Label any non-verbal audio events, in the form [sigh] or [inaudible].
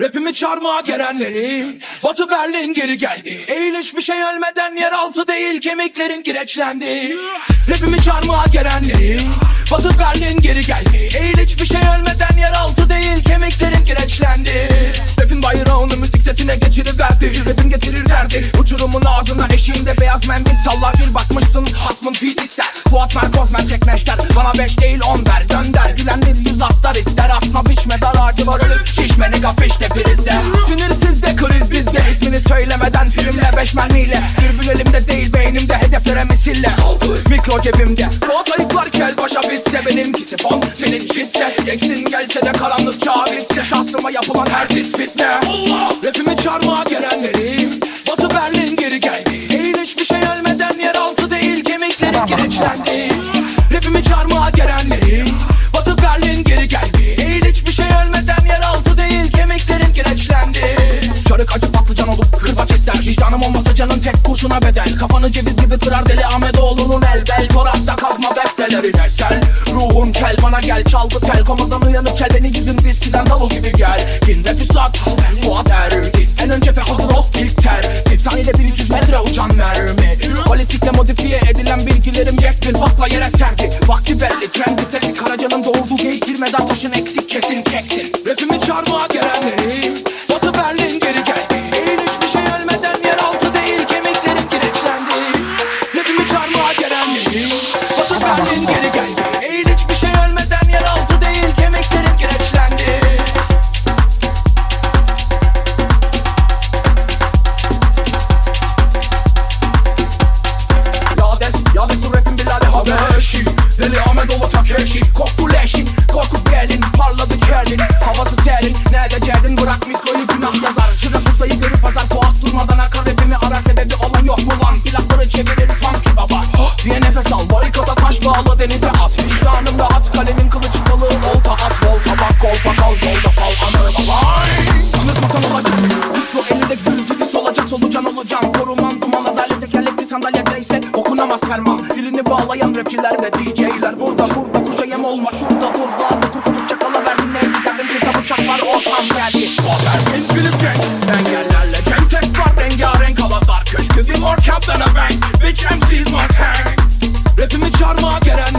Rapimi çarmıha gelenleri Batı Berlin geri geldi. Eğil hiçbir şey ölmeden yeraltı değil kemiklerin kireçlendi. Rapimi çarmıha gelenleri Batı Berlin geri geldi. Eğil hiçbir şey ölmeden yeraltı değil kemiklerin kireçlendi. Rapin bayrağını müzik setine geçiriverdi. Rapin getirir derdi Uçurumun ağzından eşiğinde beyaz mendil sallar. Bir bakmışsın hasmın feed ister. Fuat Merkoz merkek neşter Bana beş değil on ver gönder Gülen bir yüz astar ister. Asma biçme dar ağacı var ölüp şişme Nigga fişte prizde. Sinirsiz de kriz bizde. İsmini söylemeden filmle beş mermiyle. Dürbün elimde değil beynimde hedeflere misille. Mikro cebimde. Fuat ayıklar kel başa bitse benimkisi fon Senin shitse Eksin gelse de karanlık çağ bitse Şahsıma yapılan her dis fitne. Rapimi çarmıha gelenleri Batı Berlin geri geldi. Eğil hiçbir şey ölmeden yeraltı değil kemiklerin [laughs] kireçlendi Rapimi çarmıha gelenleri canın tek kurşuna bedel. Kafanı ceviz gibi kırar deli Ahmetoğlu'nun el bel. Toraksa kazma bestelerin eser Ruhun kel bana gel. Çalgı tel. Komadan uyanıp çel beni yüzün viskiden davul gibi gel. Din rap üstad Fuat Ergin En önce pe hazır ol ilk ter Bir saniyede 1300 metre uçan mermi. Balistikle modifiye edilen bilgilerim yek bir bakla yere serdi Vakti belli. Trendi seti. Karaca'nın doğurduğu geyik girmeden taşın eksik kesin keksin. Rapimi çarmıha gelenleri Takeshi Korku leşin, korku gelin Parladı kerlin, havası serin. Nerede cerdin bırak mikroyu günah yazar. Çırak ustayı görüp pazar Fuat durmadan akar. Rapimi arar Sebebi olan yok mu lan? Plakları çevirir funky baba. Diye nefes al Barikata taş bağla denize at. Vicdanım sandalyedeyse Okunamaz ferman Dilini bağlayan rapçiler ve DJ'ler Burada burada kuşa yem olma. Şurada dur Dağda kurtulup çakala verdin neydi Derdin sırta bıçaklar ortam geldi. Haber İngiliz gang Engellerle cenk tek var. Rengarenk havalar. Köşkü bir mor kaptana bang. Bitch MC's must hang. Rapimi çarmıha gelen